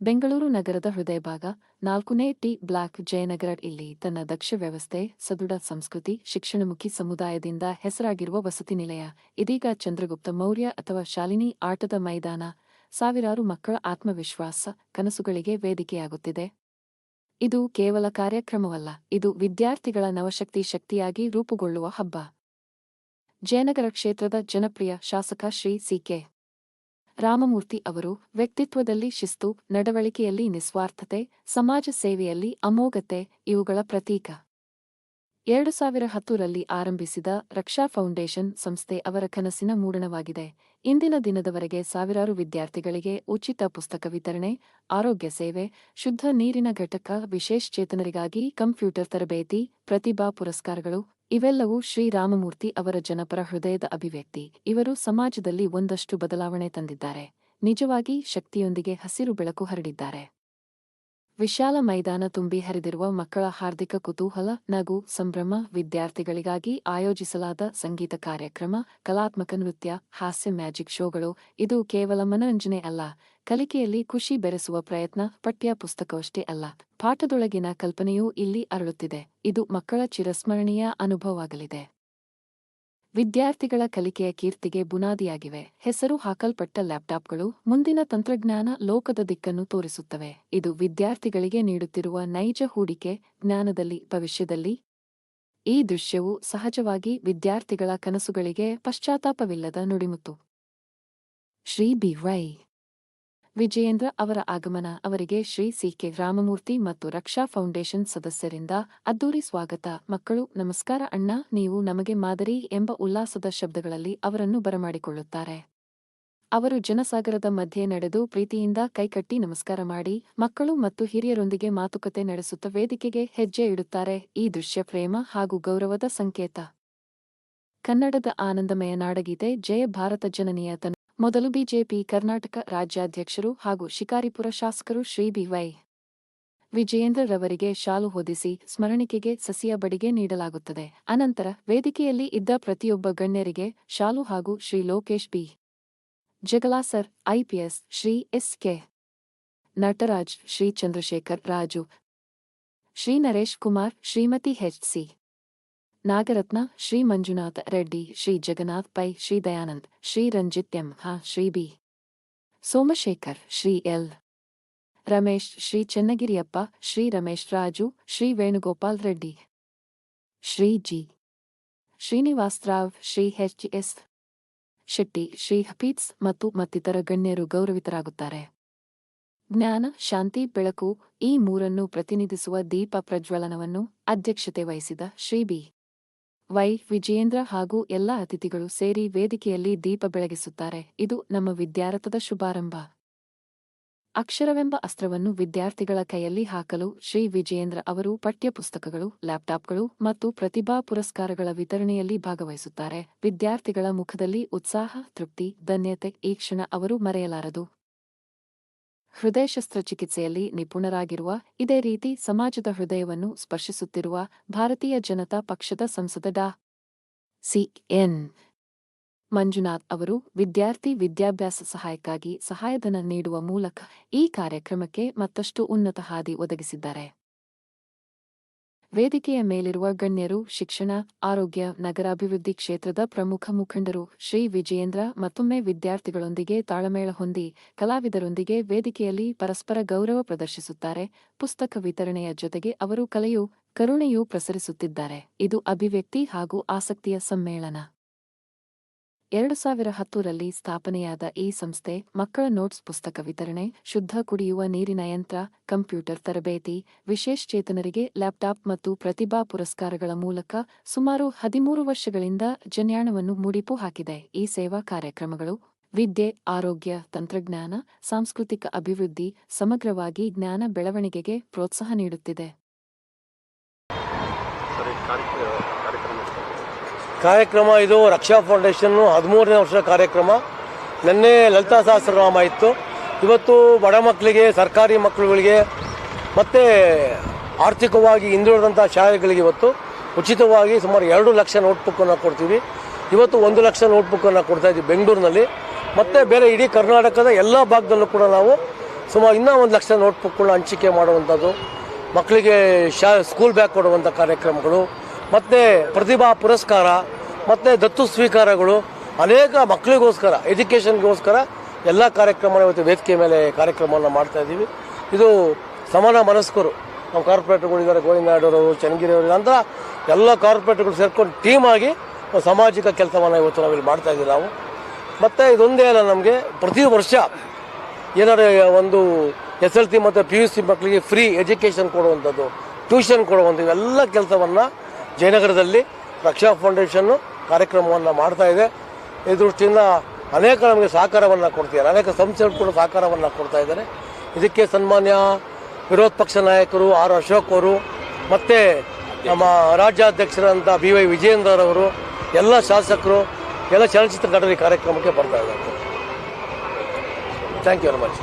ಬೆಂಗಳೂರು ನಗರದ ಹೃದಯಭಾಗ ನಾಲ್ಕನೇ T block Jayanagar ಇಲ್ಲಿ ತನ್ನ ದಕ್ಷ ವ್ಯವಸ್ಥೆ, ಸದೃಢ ಸಂಸ್ಕೃತಿ, ಶಿಕ್ಷಣಮುಖಿ ಸಮುದಾಯದಿಂದ ಹೆಸರಾಗಿರುವ ವಸತಿ ನಿಲಯ. ಇದೀಗ ಚಂದ್ರಗುಪ್ತ ಮೌರ್ಯ ಅಥವಾ ಶಾಲಿನಿ ಆಟದ ಮೈದಾನ. ಸಾವಿರಾರು ಮಕ್ಕಳ ಆತ್ಮವಿಶ್ವಾಸ, ಕನಸುಗಳಿಗೆ ವೇದಿಕೆಯಾಗುತ್ತಿದೆ. ಇದು ಕೇವಲ ಕಾರ್ಯಕ್ರಮವಲ್ಲ, ಇದು ವಿದ್ಯಾರ್ಥಿಗಳ ನವಶಕ್ತಿ ಶಕ್ತಿಯಾಗಿ ರೂಪುಗೊಳ್ಳುವ ಹಬ್ಬ. ಜಯನಗರ ಕ್ಷೇತ್ರದ ಜನಪ್ರಿಯ ಶಾಸಕ ಶ್ರೀ ಸಿಕೆ ರಾಮಮೂರ್ತಿ ಅವರು ವ್ಯಕ್ತಿತ್ವದಲ್ಲಿ ಶಿಸ್ತು ನಡವಳಿಕೆಯಲ್ಲಿ ನಿಸ್ವಾರ್ಥತೆ ಸಮಾಜ ಸೇವೆಯಲ್ಲಿ ಅಮೋಘತೆ ಇವುಗಳ ಪ್ರತೀಕ. ಎರಡು ಸಾವಿರ ಹತ್ತರಲ್ಲಿ ಆರಂಭಿಸಿದ ರಕ್ಷಾ ಫೌಂಡೇಶನ್ ಸಂಸ್ಥೆ ಅವರ ಕನಸಿನ ಮೂಡಣವಾಗಿದೆ. ಇಂದಿನ ದಿನದವರೆಗೆ ಸಾವಿರಾರು ವಿದ್ಯಾರ್ಥಿಗಳಿಗೆ ಉಚಿತ ಪುಸ್ತಕ ವಿತರಣೆ, ಆರೋಗ್ಯ ಸೇವೆ, ಶುದ್ಧ ನೀರಿನ ಘಟಕ ವಿಶೇಷಚೇತನರಿಗಾಗಿ ಕಂಪ್ಯೂಟರ್ ತರಬೇತಿ, ಪ್ರತಿಭಾ ಪುರಸ್ಕಾರಗಳು, ಇವೆಲ್ಲವೂ ಶ್ರೀರಾಮಮೂರ್ತಿ ಅವರ ಜನಪರ ಹೃದಯದ ಅಭಿವ್ಯಕ್ತಿ. ಇವರು ಸಮಾಜದಲ್ಲಿ ಒಂದಷ್ಟು ಬದಲಾವಣೆ ತಂದಿದ್ದಾರೆ. ನಿಜವಾಗಿ ಶಕ್ತಿಯೊಂದಿಗೆ ಹಸಿರು ಬೆಳಕು ಹರಡಿದ್ದಾರೆ. ವಿಶಾಲ ಮೈದಾನ ತುಂಬಿ ಹರಿದಿರುವ ಮಕ್ಕಳ ಹಾರ್ದಿಕ ಕುತೂಹಲ, ನಗು, ಸಂಭ್ರಮ, ವಿದ್ಯಾರ್ಥಿಗಳಿಗಾಗಿ ಆಯೋಜಿಸಲಾದ ಸಂಗೀತ ಕಾರ್ಯಕ್ರಮ, ಕಲಾತ್ಮಕ ನೃತ್ಯ, ಹಾಸ್ಯ ಮ್ಯಾಜಿಕ್ ಶೋಗಳು. ಇದು ಕೇವಲ ಮನರಂಜನೆ ಅಲ್ಲ, ಕಲಿಕೆಯಲ್ಲಿ ಖುಷಿ ಬೆರೆಸುವ ಪ್ರಯತ್ನ, ಪಠ್ಯ ಪುಸ್ತಕವಷ್ಟೇ ಅಲ್ಲ. ಪಾಠದೊಳಗಿನ ಕಲ್ಪನೆಯೂ ಇಲ್ಲಿ ಅರಳುತ್ತಿದೆ. ಇದು ಮಕ್ಕಳ ಚಿರಸ್ಮರಣೀಯ ಅನುಭವವಾಗಲಿದೆ. ವಿದ್ಯಾರ್ಥಿಗಳ ಕಲಿಕೆಯ ಕೀರ್ತಿಗೆ ಬುನಾದಿಯಾಗಿವೆ. ಹೆಸರು ಹಾಕಲ್ಪಟ್ಟ ಲ್ಯಾಪ್ಟಾಪ್ಗಳು ಮುಂದಿನ ತಂತ್ರಜ್ಞಾನ ಲೋಕದ ದಿಕ್ಕನ್ನು ತೋರಿಸುತ್ತವೆ. ಇದು ವಿದ್ಯಾರ್ಥಿಗಳಿಗೆ ನೀಡುತ್ತಿರುವ ನೈಜ ಹೂಡಿಕೆ, ಜ್ಞಾನದಲ್ಲಿ, ಭವಿಷ್ಯದಲ್ಲಿ. ಈ ದೃಶ್ಯವು ಸಹಜವಾಗಿ ವಿದ್ಯಾರ್ಥಿಗಳ ಕನಸುಗಳಿಗೆ ಪಶ್ಚಾತ್ತಾಪವಿಲ್ಲದ ನುಡಿಮುತ್ತು. Shri B Y. ವಿಜಯೇಂದ್ರ ಅವರ ಆಗಮನ, ಅವರಿಗೆ ಶ್ರೀ ಸಿ ಕೆ ರಾಮಮೂರ್ತಿ ಮತ್ತು ರಕ್ಷಾ ಫೌಂಡೇಶನ್ ಸದಸ್ಯರಿಂದ ಅದ್ದೂರಿ ಸ್ವಾಗತ. ಮಕ್ಕಳು, ನಮಸ್ಕಾರ ಅಣ್ಣ, ನೀವು ನಮಗೆ ಮಾದರಿ ಎಂಬ ಉಲ್ಲಾಸದ ಶಬ್ದಗಳಲ್ಲಿ ಅವರನ್ನು ಬರಮಾಡಿಕೊಳ್ಳುತ್ತಾರೆ. ಅವರು ಜನಸಾಗರದ ಮಧ್ಯೆ ನಡೆದು ಪ್ರೀತಿಯಿಂದ ಕೈಕಟ್ಟಿ ನಮಸ್ಕಾರ ಮಾಡಿ, ಮಕ್ಕಳು ಮತ್ತು ಹಿರಿಯರೊಂದಿಗೆ ಮಾತುಕತೆ ನಡೆಸುತ್ತ ವೇದಿಕೆಗೆ ಹೆಜ್ಜೆ ಇಡುತ್ತಾರೆ. ಈ ದೃಶ್ಯ ಪ್ರೇಮ ಹಾಗೂ ಗೌರವದ ಸಂಕೇತ. ಕನ್ನಡದ ಆನಂದಮಯ ನಾಡಗೀತೆ, ಜಯ ಭಾರತ ಜನನಿಯ ಮೊದಲು ಬಿಜೆಪಿ ಕರ್ನಾಟಕ ರಾಜ್ಯಾಧ್ಯಕ್ಷರು ಹಾಗೂ ಶಿಕಾರಿಪುರ ಶಾಸಕರು ಶ್ರೀ ಬಿವೈ ವಿಜಯೇಂದ್ರರವರಿಗೆ ವಿಜಯೇಂದ್ರ ರವರಿಗೆ ಶಾಲು ಹೊದಿಸಿ ಸ್ಮರಣಿಕೆಗೆ ಸಸಿಯ ಬಡಿಗೆ ನೀಡಲಾಗುತ್ತದೆ. ಅನಂತರ ವೇದಿಕೆಯಲ್ಲಿ ಇದ್ದ ಪ್ರತಿಯೊಬ್ಬ ಗಣ್ಯರಿಗೆ ಶಾಲು ಹಾಗೂ Shri Lokesh B. Jagalasar IPS Shri S K. Nataraj, Shri Chandrashekhar Raju, Shri Naresh Kumar, Shrimati H C. Nagaratna, Shri Manjunatha Reddy, Shri Jagannath Pai, Shri Dayanand, Shri Ranjit M, ಹ, Shri B. Somashekhar, Shri L. Ramesh, Shri Chennagiriyappa, Shri Ramesh Raju, Shri Venugopal Reddy. Shri G. Srinivas Rao Shri H. S. Shetty, Shri Hafeez ಮತ್ತು ಮತ್ತಿತರ ಗಣ್ಯರು ಗೌರವಿತರಾಗುತ್ತಾರೆ. ಜ್ಞಾನ, ಶಾಂತಿ, ಬೆಳಕು ಈ ಮೂರನ್ನು ಪ್ರತಿನಿಧಿಸುವ ದೀಪ ಪ್ರಜ್ವಲನವನ್ನು ಅಧ್ಯಕ್ಷತೆ ವಹಿಸಿದ ಶ್ರೀ ಬಿ. ವೈ. ವಿಜಯೇಂದ್ರ ಹಾಗೂ ಎಲ್ಲ ಅತಿಥಿಗಳು ಸೇರಿ ವೇದಿಕೆಯಲ್ಲಿ ದೀಪ ಬೆಳಗಿಸುತ್ತಾರೆ. ಇದು ನಮ್ಮ ವಿದ್ಯಾರಥದ ಶುಭಾರಂಭ. ಅಕ್ಷರವೆಂಬ ಅಸ್ತ್ರವನ್ನು ವಿದ್ಯಾರ್ಥಿಗಳ ಕೈಯಲ್ಲಿ ಹಾಕಲು ಶ್ರೀ ವಿಜಯೇಂದ್ರ ಅವರು ಪಠ್ಯಪುಸ್ತಕಗಳು, ಲ್ಯಾಪ್ಟಾಪ್ಗಳು ಮತ್ತು ಪ್ರತಿಭಾ ಪುರಸ್ಕಾರಗಳ ವಿತರಣೆಯಲ್ಲಿ ಭಾಗವಹಿಸುತ್ತಾರೆ. ವಿದ್ಯಾರ್ಥಿಗಳ ಮುಖದಲ್ಲಿ ಉತ್ಸಾಹ, ತೃಪ್ತಿ, ಧನ್ಯತೆ ಈ ಕ್ಷಣ ಅವರು ಮರೆಯಲಾರದು. ಹೃದಯ ಶಸ್ತ್ರಚಿಕಿತ್ಸೆಯಲ್ಲಿ ನಿಪುಣರಾಗಿರುವ, ಇದೇ ರೀತಿ ಸಮಾಜದ ಹೃದಯವನ್ನು ಸ್ಪರ್ಶಿಸುತ್ತಿರುವ ಭಾರತೀಯ ಜನತಾ ಪಕ್ಷದ ಸಂಸದ ಡಾ. ಸಿ. ಎನ್. ಮಂಜುನಾಥ್ ಅವರು ವಿದ್ಯಾರ್ಥಿ ವಿದ್ಯಾಭ್ಯಾಸ ಸಹಾಯಕ್ಕಾಗಿ ಸಹಾಯಧನ ನೀಡುವ ಮೂಲಕ ಈ ಕಾರ್ಯಕ್ರಮಕ್ಕೆ ಮತ್ತಷ್ಟು ಉನ್ನತ ಹಾದಿ ಒದಗಿಸಿದ್ದಾರೆ. ವೇದಿಕೆಯ ಮೇಲಿರುವ ಗಣ್ಯರು ಶಿಕ್ಷಣ, ಆರೋಗ್ಯ, ನಗರಾಭಿವೃದ್ಧಿ ಕ್ಷೇತ್ರದ ಪ್ರಮುಖ ಮುಖಂಡರು ಶ್ರೀ ವಿಜಯೇಂದ್ರ ಮತ್ತೊಮ್ಮೆ ವಿದ್ಯಾರ್ಥಿಗಳೊಂದಿಗೆ ತಾಳಮೇಳ ಹೊಂದಿ ಕಲಾವಿದರೊಂದಿಗೆ ವೇದಿಕೆಯಲ್ಲಿ ಪರಸ್ಪರ ಗೌರವ ಪ್ರದರ್ಶಿಸುತ್ತಾರೆ. ಪುಸ್ತಕ ವಿತರಣೆಯ ಜೊತೆಗೆ ಅವರು ಕಲೆಯು ಕರುಣೆಯೂ ಪ್ರಸರಿಸುತ್ತಿದ್ದಾರೆ. ಇದು ಅಭಿವ್ಯಕ್ತಿ ಹಾಗೂ ಆಸಕ್ತಿಯ ಸಮ್ಮೇಳನ. ಎರಡು ಸಾವಿರ ಹತ್ತರಲ್ಲಿ ಸ್ಥಾಪನೆಯಾದ ಈ ಸಂಸ್ಥೆ ಮಕ್ಕಳ ನೋಟ್ಸ್ ಪುಸ್ತಕ ವಿತರಣೆ, ಶುದ್ಧ ಕುಡಿಯುವ ನೀರಿನ ಯಂತ್ರ, ಕಂಪ್ಯೂಟರ್ ತರಬೇತಿ ವಿಶೇಷಚೇತನರಿಗೆ ಲ್ಯಾಪ್ಟಾಪ್ ಮತ್ತು ಪ್ರತಿಭಾ ಪುರಸ್ಕಾರಗಳ ಮೂಲಕ ಸುಮಾರು ಹದಿಮೂರು ವರ್ಷಗಳಿಂದ ಜನ್ಯಾಣವನ್ನು ಮುಡಿಪು ಹಾಕಿದೆ. ಈ ಸೇವಾ ಕಾರ್ಯಕ್ರಮಗಳು ವಿದ್ಯೆ, ಆರೋಗ್ಯ, ತಂತ್ರಜ್ಞಾನ, ಸಾಂಸ್ಕೃತಿಕ ಅಭಿವೃದ್ಧಿ, ಸಮಗ್ರವಾಗಿ ಜ್ಞಾನ ಬೆಳವಣಿಗೆಗೆ ಪ್ರೋತ್ಸಾಹ ನೀಡುತ್ತಿದೆ ಸರಿ ಕಾರ್ಯಕ್ರಮ ಕಾರ್ಯಕ್ರಮ ಇಷ್ಟ. ಕಾರ್ಯಕ್ರಮ ಇದು ರಕ್ಷಾ ಫೌಂಡೇಶನ್ನು ಹದಿಮೂರನೇ ವರ್ಷದ ಕಾರ್ಯಕ್ರಮ. ನಿನ್ನೆ ಲಲಿತಾ ಸಹಸ್ರನಾಮ ಇತ್ತು. ಇವತ್ತು ಬಡ ಮಕ್ಕಳಿಗೆ, ಸರ್ಕಾರಿ ಮಕ್ಕಳುಗಳಿಗೆ, ಮತ್ತು ಆರ್ಥಿಕವಾಗಿ ಹಿಂದುಳಿದಂಥ ಶಾಲೆಗಳಿಗೆ ಇವತ್ತು ಉಚಿತವಾಗಿ ಸುಮಾರು ಎರಡು ಲಕ್ಷ ನೋಟ್ಬುಕ್ಕನ್ನು ಕೊಡ್ತೀವಿ. ಇವತ್ತು ಒಂದು ಲಕ್ಷ ನೋಟ್ಬುಕ್ಕನ್ನು ಕೊಡ್ತಾ ಇದ್ದೀವಿ ಬೆಂಗಳೂರಿನಲ್ಲಿ. ಮತ್ತು ಬೇರೆ ಇಡೀ ಕರ್ನಾಟಕದ ಎಲ್ಲ ಭಾಗದಲ್ಲೂ ಕೂಡ ನಾವು ಸುಮಾರು ಇನ್ನೂ ಒಂದು ಲಕ್ಷ ನೋಟ್ಬುಕ್ಗಳನ್ನ ಹಂಚಿಕೆ ಮಾಡುವಂಥದ್ದು. ಮಕ್ಕಳಿಗೆ ಶಾ ಸ್ಕೂಲ್ ಬ್ಯಾಗ್ ಕೊಡುವಂಥ ಕಾರ್ಯಕ್ರಮಗಳು. ಮತ್ತು ಪ್ರತಿಭಾ ಪುರಸ್ಕಾರ, ಮತ್ತು ದತ್ತು ಸ್ವೀಕಾರಗಳು, ಅನೇಕ ಮಕ್ಕಳಿಗೋಸ್ಕರ, ಎಜುಕೇಷನ್ಗೋಸ್ಕರ ಎಲ್ಲ ಕಾರ್ಯಕ್ರಮ ಇವತ್ತು ವೇದಿಕೆ ಮೇಲೆ ಕಾರ್ಯಕ್ರಮವನ್ನು ಮಾಡ್ತಾ ಇದ್ದೀವಿ. ಇದು ಸಮಾನ ಮನಸ್ಕರು. ನಮ್ಮ ಕಾರ್ಪೊರೇಟ್ಗಳಿದ್ದಾರೆ ಚನ್ನಗಿರಿ ಅವರು ಅಂತ ಎಲ್ಲ ಕಾರ್ಪೊರೇಟರ್ಗಳು ಸೇರ್ಕೊಂಡು ಟೀಮ್ ಆಗಿ ಸಾಮಾಜಿಕ ಕೆಲಸವನ್ನು ಇವತ್ತು ನಾವಿಲ್ಲಿ ಮಾಡ್ತಾ ಇದ್ದೀವಿ ನಾವು. ಮತ್ತು ಇದೊಂದೇ ಅಲ್ಲ ನಮಗೆ ಪ್ರತಿ ವರ್ಷ ಏನಾದ್ರು ಒಂದು ಎಸ್ ಎಲ್ ಸಿ ಮತ್ತು ಪಿ ಯು ಸಿ ಮಕ್ಕಳಿಗೆ ಫ್ರೀ ಎಜುಕೇಷನ್ ಕೊಡುವಂಥದ್ದು ಟ್ಯೂಷನ್ ಕೊಡುವಂಥದ್ದು, ಎಲ್ಲ ಕೆಲಸವನ್ನು ಜಯನಗರದಲ್ಲಿ ರಕ್ಷಾ ಫೌಂಡೇಶನ್ನು ಕಾರ್ಯಕ್ರಮವನ್ನು ಮಾಡ್ತಾ ಇದೆ. ಈ ದೃಷ್ಟಿಯಿಂದ ಅನೇಕ ನಮಗೆ ಸಹಕಾರವನ್ನು ಕೊಡ್ತಿದ್ದಾರೆ. ಅನೇಕ ಸಂಸ್ಥೆಗಳು ಕೂಡ ಸಹಕಾರವನ್ನು ಕೊಡ್ತಾ ಇದ್ದಾರೆ. ಇದಕ್ಕೆ ಸನ್ಮಾನ್ಯ ವಿರೋಧ ಪಕ್ಷ ನಾಯಕರು ಆರ್ ಅಶೋಕ್ ಅವರು, ಮತ್ತು ನಮ್ಮ ರಾಜ್ಯಾಧ್ಯಕ್ಷರಂತ ಬಿ ವೈ ವಿಜೇಂದರ್ ಎಲ್ಲ ಶಾಸಕರು, ಎಲ್ಲ ಚಲನಚಿತ್ರ ನಟರು ಕಾರ್ಯಕ್ರಮಕ್ಕೆ ಬರ್ತಾ ಇದ್ದಾರೆ. Thank you very much